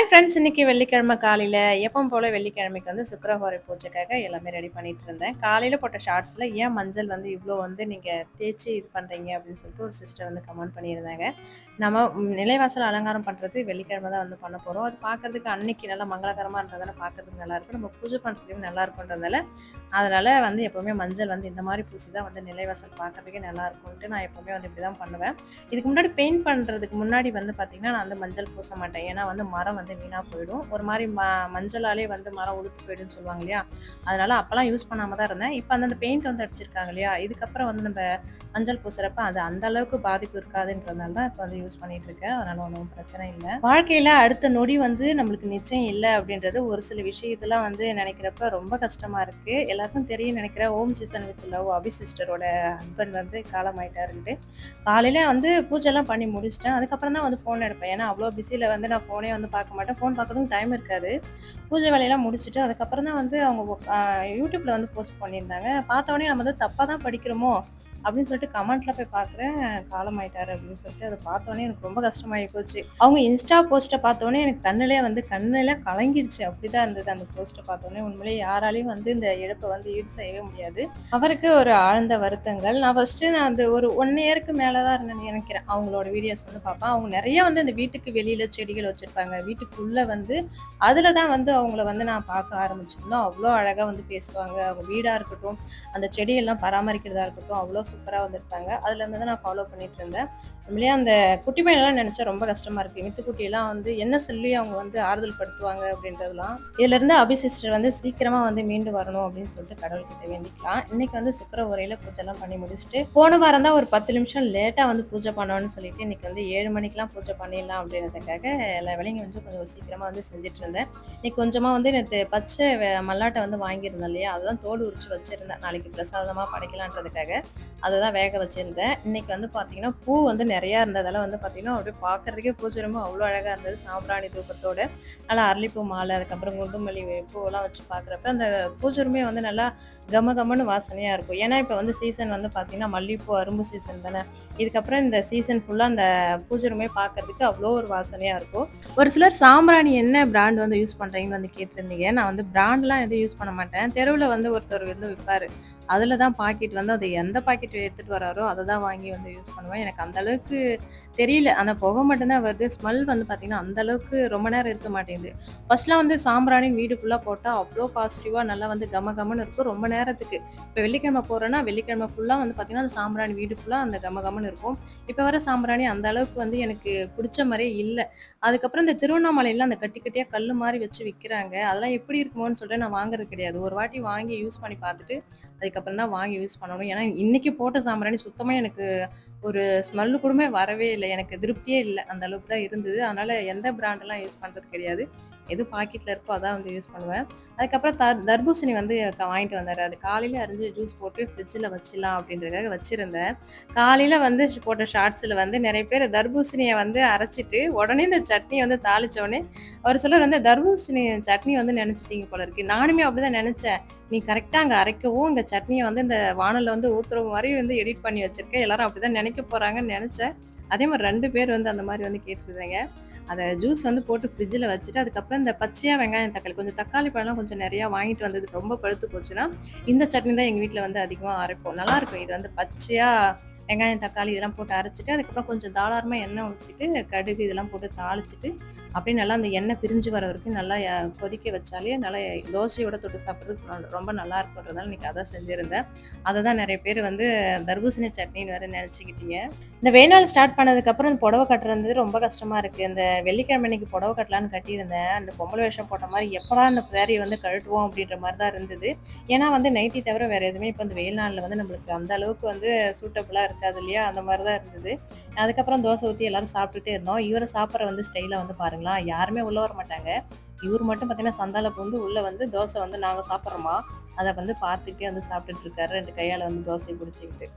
Hi friends இன்னைக்கு வெள்ளிக்கிழமை காலையில் எப்பவும் போல் வெள்ளிக்கிழமைக்கு வந்து சுக்கரஹோரை பூஜைக்காக எல்லாமே ரெடி பண்ணிட்டு இருந்தேன். காலையில் போட்ட ஷார்ட்ஸில் ஏன் மஞ்சள் வந்து இவ்வளோ வந்து நீங்கள் தேய்ச்சி இது பண்ணுறீங்க அப்படின்னு சொல்லிட்டு ஒரு சிஸ்டர் வந்து கமெண்ட் பண்ணியிருந்தாங்க. நம்ம நிலைவாசல் அலங்காரம் பண்ணுறது வெள்ளிக்கிழமை தான் வந்து பண்ண போகிறோம் அது பார்க்கறதுக்கு அன்னைக்கு நல்லா மங்களகரமாக இருந்ததால பார்க்கறதுக்கு நல்லாயிருக்கும் நம்ம பூஜை பண்ணுறதுக்கு நல்லா இருக்குன்றதுனால அதனால் வந்து எப்போவுமே மஞ்சள் வந்து இந்த மாதிரி பூசி தான் வந்து நிலைவாசல் பார்க்கறதுக்கே நல்லா இருக்கும்ன்ட்டு நான் எப்போவுமே வந்து இப்படி தான் பண்ணுவேன். இதுக்கு முன்னாடி பெயிண்ட் பண்ணுறதுக்கு முன்னாடி வந்து பார்த்திங்கன்னா நான் வந்து மஞ்சள் பூச மாட்டேன். ஏன்னா வந்து மரம் வந்து வீணாக போயிடும். ஒரு மாதிரி ம மஞ்சளாலே வந்து மரம் உளுத்து போயிடும்னு சொல்லுவாங்க இல்லையா? அதனால அப்போல்லாம் யூஸ் பண்ணாமல் தான் இருந்தேன். இப்போ அந்த பெயிண்ட் வந்து அடிச்சிருக்காங்க இல்லையா? இதுக்கப்புறம் வந்து நம்ம மஞ்சள் பூசுறப்ப அது அந்த அளவுக்கு பாதிப்பு இருக்காதுன்றதுனால தான் இப்போ வந்து யூஸ் பண்ணிட்டு இருக்கேன். அதனால ஒன்றும் பிரச்சனை இல்லை. வாழ்க்கையில் அடுத்த நொடி வந்து நம்மளுக்கு நிச்சயம் இல்லை அப்படின்றது ஒரு சில விஷயத்தெல்லாம் வந்து நினைக்கிறப்ப ரொம்ப கஷ்டமாக இருக்குது எல்லாருக்கும் தெரியும் நினைக்கிற ஓம் சீசன் வித் லவ் அபி சிஸ்டரோட ஹஸ்பண்ட் வந்து காலமாயிட்டாருன்ட்டு. காலையில் வந்து பூஜைலாம் பண்ணி முடிச்சிட்டேன். அதுக்கப்புறம் தான் வந்து ஃபோன் எடுப்பேன். ஏன்னா அவ்வளோ பிஸியில் வந்து நான் ஃபோனே வந்து பார்க்க மாட்டேன் ஃபோன் பார்க்கறதுக்கு டைம் இருக்காது. பூஜை வேலையெல்லாம் முடிச்சுட்டு அதுக்கப்புறம் தான் வந்து அவங்க யூடியூப்பில் வந்து போஸ்ட் பண்ணியிருந்தாங்க. பார்த்தோன்னே நம்ம வந்து தப்பாக தான் படிக்கிறோமோ? அப்படின்னு சொல்லிட்டு கமெண்ட்ல போய் பார்க்குறேன் காலமாயிட்டாரு அப்படின்னு சொல்லிட்டு அதை பார்த்தோன்னே எனக்கு ரொம்ப கஷ்டமாயி போச்சு. அவங்க இன்ஸ்டா போஸ்ட்டை பார்த்தோன்னே எனக்கு கண்ணிலே வந்து கண்ணில கலங்கிடுச்சு அப்படிதான் இருந்தது அந்த போஸ்ட்டை பார்த்தோன்னே. உண்மையிலே உண்மையிலேயே யாராலையும் வந்து இந்த இழப்பை வந்து ஈடு செய்யவே முடியாது. அவருக்கு ஒரு ஆழ்ந்த வருத்தங்கள். நான் ஃபர்ஸ்ட்டு நான் அந்த ஒரு ஒன் இயருக்கு மேலே தான் இருந்தேன்னு நினைக்கிறேன். அவங்களோட வீடியோஸ் வந்து பார்ப்பேன். அவங்க நிறைய வந்து இந்த வீட்டுக்கு வெளியில் செடிகள் வச்சுருப்பாங்க. வீட்டுக்குள்ளே வந்து அதில் தான் வந்து அவங்கள வந்து நான் பார்க்க ஆரம்பிச்சிருந்தோம். அவ்வளோ அழகாக வந்து பேசுவாங்க. அவங்க வீடாக இருக்கட்டும் அந்த செடியெல்லாம் பராமரிக்கிறதா இருக்கட்டும் அவ்வளோ சூப்பராக வந்திருப்பாங்க அதில் இருந்து தான் நான் ஃபாலோ பண்ணிட்டு இருந்தேன். உண்மையிலேயே அந்த குட்டி பையனெல்லாம் நினச்சா ரொம்ப கஷ்டமாக இருக்குது மித்து குட்டியெல்லாம் வந்து என்ன சொல்லி அவங்க வந்து ஆறுதல் படுத்துவாங்க அப்படின்றதுலாம் இதுலேருந்து அபி சிஸ்டர் வந்து சீக்கிரமாக வந்து மீண்டு வரணும் அப்படின்னு சொல்லிட்டு கடவுள்கிட்ட வேண்டிக்கலாம். இன்னைக்கு வந்து சுக்கர உரையில் பூஜைலாம் பண்ணி முடிச்சுட்டு போன வாரம் தான் ஒரு பத்து நிமிஷம் லேட்டாக வந்து பூஜை பண்ணோன்னு சொல்லிட்டு இன்னைக்கு வந்து ஏழு மணிக்கெலாம் பூஜை பண்ணிடலாம் அப்படின்றதுக்காக எல்லா வேலையும் வந்து கொஞ்சம் சீக்கிரமாக வந்து செஞ்சுட்டு இருந்தேன். இன்னைக்கு கொஞ்சமாக வந்து எனக்கு பச்சை மல்லாட்டை வந்து வாங்கியிருந்தேன் இல்லையா? அதெல்லாம் தோல் உரிச்சு வச்சிருந்தேன். நாளைக்கு பிரசாதமாக படைக்கலான்றதுக்காக. அதை தான் வேக வச்சுருந்தேன். இன்னைக்கு வந்து பார்த்தீங்கன்னா பூ வந்து நிறையா இருந்ததால் வந்து பார்த்தீங்கன்னா அப்படியே பார்க்கறதுக்கே பூஜை அவ்வளோ அழகாக இருந்தது. சாம்பிராணி தூக்கத்தோடு நல்லா அரளிப்பூ மாலை அதுக்கப்புறம் குண்டுமல்லி பூவெல்லாம் வச்சு பார்க்குறப்ப அந்த பூஜை வந்து நல்லா கம கமன்னு வாசனையாக இருக்கும். ஏன்னா இப்போ வந்து சீசன் வந்து பார்த்தீங்கன்னா மல்லிகைப்பூ அரும்பு சீசன் தானே. இதுக்கப்புறம் இந்த சீசன் ஃபுல்லாக அந்த பூஜை பார்க்குறதுக்கு பார்க்கறதுக்கு அவ்வளோ ஒரு வாசனையாக இருக்கும். ஒரு சிலர் சாம்பிராணி என்ன பிராண்ட் வந்து யூஸ் பண்ணுறீங்கன்னு வந்து கேட்டிருந்தீங்க. நான் வந்து பிராண்ட்லாம் எதுவும் யூஸ் பண்ண மாட்டேன். தெருவில் வந்து ஒருத்தர் வந்து விற்பாரு அதில் தான் பாக்கெட் வந்து அது எந்த பாக்கெட் எடுத்துகிட்டு வராரோ அதை தான் வாங்கி வந்து யூஸ் பண்ணுவேன். எனக்கு அந்த அளவுக்கு தெரியல. அந்த புகை மட்டும்தான் வருது. ஸ்மெல் வந்து பார்த்தீங்கன்னா அந்த அளவுக்கு ரொம்ப நேரம் இருக்க மாட்டேங்குது. ஃபர்ஸ்ட்லாம் வந்து சாம்பிராணி வீடு ஃபுல்லாக போட்டால் அவ்வளோ பாசிட்டிவாக நல்லா வந்து கம கமன்னு இருக்கும் ரொம்ப நேரத்துக்கு. இப்போ வெள்ளிக்கிழமை போகிறேன்னா வெள்ளிக்கிழமை ஃபுல்லாக வந்து பார்த்தீங்கன்னா அந்த சாம்பிராணி வீடு ஃபுல்லாக அந்த கம கமன்னு இருக்கும். இப்போ வர சாம்பிராணி அந்த அளவுக்கு வந்து எனக்கு பிடிச்ச மாதிரியே இல்லை. அதுக்கப்புறம் இந்த திருவண்ணாமலையில் அந்த கட்டி கட்டியாக கல் மாதிரி வச்சு விற்கிறாங்க அதெல்லாம் எப்படி இருக்குமோன்னு சொல்லிட்டு நான் வாங்குறது கிடையாது. ஒரு வாட்டி வாங்கி யூஸ் பண்ணி பார்த்துட்டு அதுக்கப்புறம் தான் வாங்கி யூஸ் பண்ணணும். ஏன்னா இன்னைக்கு போட்ட சாம்பிராணி சுத்தமாக எனக்கு ஒரு ஸ்மெல்லு கூடமே வரவே இல்லை. எனக்கு திருப்தியே இல்லை. அந்த அளவுக்கு தான் இருந்தது. அதனால எந்த பிராண்டெல்லாம் யூஸ் பண்ணுறது கிடையாது. எது பாக்கெட்டில் இருக்கோ அதான் வந்து யூஸ் பண்ணுவேன். அதுக்கப்புறம் தர் தர்பூசணி வந்து வாங்கிட்டு வந்தார். அது காலையில் அரிஞ்சு ஜூஸ் போட்டு ஃப்ரிட்ஜில் வச்சிடலாம் அப்படின்றதுக்காக வச்சுருந்தேன். காலையில் வந்து போட்ட ஷார்ட்ஸில் வந்து நிறைய பேர் தர்பூசணியை வந்து அரைச்சிட்டு உடனே இந்த சட்னியை வந்து தாளிச்ச உடனே ஒரு சிலர் வந்து தர்பூசணி சட்னி வந்து நினச்சிட்டீங்க போல இருக்கு. நானுமே அப்படிதான் நினச்சேன். நீ கரெக்டாக அங்கே அரைக்கவும் இந்த சட்னியை வந்து இந்த வானலில் வந்து ஊற்றுற மாதிரி வந்து எடிட் பண்ணி வச்சிருக்க எல்லாரும் அப்படிதான் நினைக்க போகிறாங்கன்னு நினச்சேன். அதே மாதிரி ரெண்டு பேர் வந்து அந்த மாதிரி வந்து கேட்டிருந்தாங்க. அதை ஜூஸ் வந்து போட்டு ஃப்ரிட்ஜில் வச்சுட்டு அதுக்கப்புறம் இந்த பச்சையாக வெங்காயம் தக்காளி கொஞ்சம் தக்காளி பழம்லாம் கொஞ்சம் நிறையா வாங்கிட்டு வந்தது ரொம்ப பழுத்து போச்சுன்னா இந்த சட்னி தான் எங்கள் வீட்டில் வந்து அதிகமாக அரைப்போம். நல்லா இருக்கும். இது வந்து பச்சையாக வெங்காயம் தக்காளி இதெல்லாம் போட்டு அரைச்சிட்டு அதுக்கப்புறம் கொஞ்சம் தாராளமாக எண்ணெய் ஊற்றிட்டு கடுகு இதெல்லாம் போட்டு தாளிச்சிட்டு அப்படியே நல்லா அந்த எண்ணெய் பிரிஞ்சு வர வரைக்கும் நல்லா கொதிக்க வச்சாலே நல்லா தோசையோட தொட்டு சாப்பிட்றதுக்கு ரொம்ப- நல்லா இருக்குன்றதால இன்றைக்கி அதான் செஞ்சுருந்தேன். அதை தான் நிறைய பேர் வந்து தர்பூசணி சட்னின்னு வேறு நினச்சிக்கிட்டீங்க. இந்த வேணால் ஸ்டார்ட் பண்ணதுக்கப்புறம் இந்த புடவை கட்டுறது ரொம்ப கஷ்டமாக இருக்குது இந்த வெள்ளிக்கிழமை அன்னைக்கு புடவை கட்டலான்னு கட்டியிருந்தேன். அந்த பொம்பளை வேஷம் போட்ட மாதிரி எப்படா அந்த சேரீயை வந்து கழட்டுவோம் அப்படின்ற மாதிரி தான் இருந்தது. ஏன்னா வந்து நைட்டி தவிர வேறு எதுவுமே இப்போ இந்த வெயில் நாளில் வந்து நம்மளுக்கு அந்த அளவுக்கு வந்து சூட்டபுளாக இருக்குது. இருக்காது இல்லையா? அந்த மாதிரி தான் இருந்தது. அதுக்கப்புறம் தோசை ஊற்றி எல்லாரும் சாப்பிட்டுட்டே இருந்தோம். இவரை சாப்பிட்ற வந்து ஸ்டைலை வந்து பாருங்களேன். யாருமே உள்ளே வர மாட்டாங்க. இவர் மட்டும் பார்த்தீங்கன்னா சந்தால பூந்து உள்ளே வந்து தோசை வந்து நாங்கள் சாப்பிட்றோமா? அதை வந்து பார்த்துக்கிட்டே வந்து சாப்பிட்டுட்டு இருக்காரு. ரெண்டு கையால் வந்து தோசை பிடிச்சிக்கிட்டு.